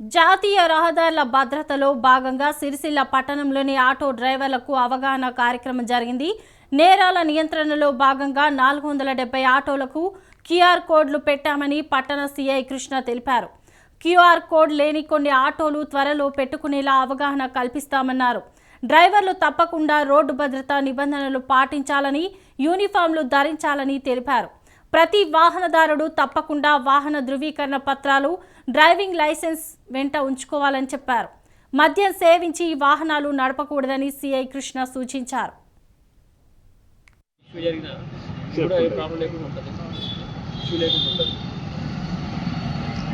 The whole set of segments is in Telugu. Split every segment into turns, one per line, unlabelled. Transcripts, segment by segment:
జాతీయ రహదారుల భద్రతలో భాగంగా సిరిసిల్ల పట్టణంలోని ఆటో డ్రైవర్లకు అవగాహన కార్యక్రమం జరిగింది. నేరాల నియంత్రణలో భాగంగా నాలుగు వందల డెబ్బై ఆటోలకు క్యూఆర్ కోడ్లు పెట్టామని పట్టణ సీఐ కృష్ణ తెలిపారు. క్యూఆర్ కోడ్ లేని కొన్ని ఆటోలు త్వరలో పెట్టుకునేలా అవగాహన కల్పిస్తామన్నారు. డ్రైవర్లు తప్పకుండా రోడ్డు భద్రతా నిబంధనలు పాటించాలని యూనిఫామ్లు ధరించాలని తెలిపారు. ప్రతి వాహనదారుడు తప్పకుండా వాహన ధృవీకరణ పత్రాలు డ్రైవింగ్ లైసెన్స్ వెంట ఉంచుకోవాలని చెప్పారు. మద్యం సేవించి వాహనాలు నడపకూడదని సిఐ కృష్ణ సూచించారు.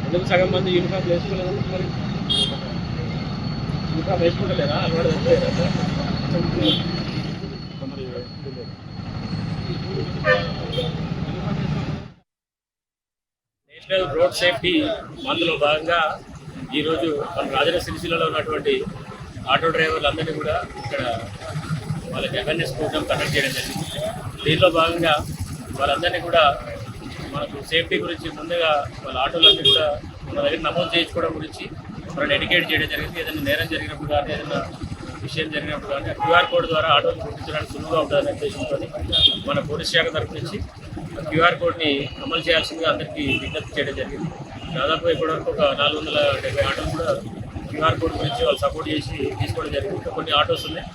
ఎందుకు సగం మంది యూనిఫామ్ వేసుకోలేదు మరి? యూనిఫామ్ వేసుకుంటలేరా అలవాటు నేషనల్ రోడ్ సేఫ్టీ మందులో భాగంగా ఈరోజు మన రాజన సిరిసిల్లలో ఉన్నటువంటి ఆటో డ్రైవర్లందరినీ కూడా ఇక్కడ వాళ్ళకి అవేర్నెస్ ప్రోగ్రామ్ కండక్ట్ చేయడం జరిగింది. దీనిలో భాగంగా వాళ్ళందరినీ కూడా మనకు సేఫ్టీ గురించి ముందుగా వాళ్ళ ఆటోలన్నీ కూడా మన దగ్గర నమోదు చేయించుకోవడం గురించి వాళ్ళని ఎడ్యుకేట్ చేయడం జరిగింది. ఏదైనా నేరం జరిగినప్పుడు కానీ ఏదైనా విషయం జరిగినప్పుడు కానీ క్యూఆర్ కోడ్ ద్వారా ఆటోలు గుర్తించడానికి సులువుగా ఉంటుందనే ఉద్దేశంతో మన పోలీస్ శాఖ తరఫు నుంచి క్యూఆర్ కోడ్ని అమలు చేయాల్సిందిగా అందరికీ విజ్ఞప్తి చేయడం జరిగింది. దాదాపు ఇప్పటివరకు ఒక నాలుగు వందల డెబ్బై ఆటోలు కూడా క్యూఆర్ కోడ్ గురించి వాళ్ళు సపోర్ట్ చేసి తీసుకోవడం జరిగింది. కొన్ని ఆటోస్ ఉన్నాయి.